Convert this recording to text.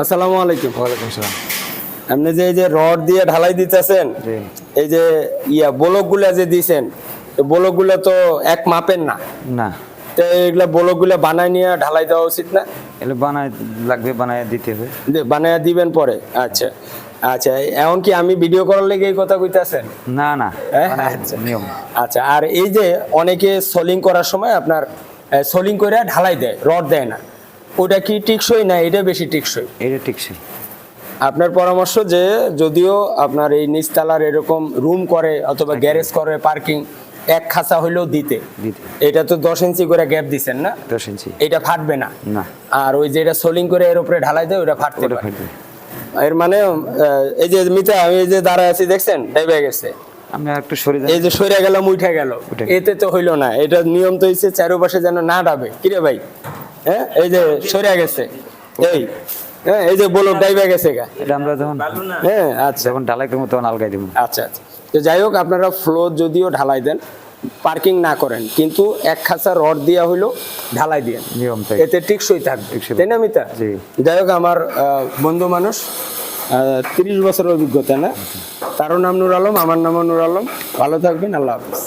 আসসালামু আলাইকুম। ওয়ালাইকুম সালাম। আপনি যে এই যে রড দিয়ে ঢালাই দিতেছেন এই যে ইয়া ব্লকগুলা যে দিছেন ব্লকগুলো তো এক মাপের না। না। তো এগুলা ব্লকগুলো বানায় নিয়ে ঢালাই দেওয়া উচিত না? এগুলো বানায় লাগবে বানায় দিতে হবে। বানায় দিবেন পরে। আচ্ছা আচ্ছা এখন কি আমি ভিডিও করার লেগে এই কথা কইতাছেন? না না আচ্ছা। নিয়ম। আচ্ছা আর এই যে অনেকে সোলিং করার সময় আপনার সোলিং করে ঢালাই দেয় রড দেয় না। ওটা কি টিকসই না এটা বেশি টিকসই? এটা ঠিক সেই আপনার পরামর্শ যে যদিও আপনার এই নিচতলার এরকম রুম করে অথবা গ্যারেজ করে পার্কিং এক খাঁচা হইলেও দিতে। এটা তো দশ ইঞ্চি করে গ্যাপ দিছেন না? দশ ইঞ্চি। এটা ফাটবে না? না। আর ওই যে এটা সোলিং করে এর উপরে ঢালাই দেয় ওটা ফাটতে পারে। এর মানে এই যে মিতা আমি এই যে দাঁড়ায় আছি দেখছেন? ডাইবে গেছে। আমি একটু সরে এই যে সরে গেল। উঠে গেল। এতে তো হইল না। এটা নিয়ম তো হইছে চারপাশে যেন না ডাবে। কিরে ভাই? হ্যাঁ? এই যে সরে গেছে। এই হ্যাঁ এই যে বলো ডাইবে গেছে গা। এটা আমরা যখন হ্যাঁ আচ্ছা। যখন ঢালাই করব তখন আলগাই দেবো। আচ্ছা আচ্ছা। তো যাই হোক আপনারা ফ্লোর যদিও ঢালাই দেন পার্কিং না করেন কিন্তু এক খাঁচা রড দেওয়া হইল ঢালাই দিয়ে। নিয়ম এতে টিকসই থাকবে। তাই না মিতা? জি। যাই হোক আমার বন্ধু মানুষ তিরিশ বছরের অভিজ্ঞতা না? তারও নাম নুর আলম আমার নামও নুর আলম। ভালো থাকবেন আল্লাহ হাফিজ।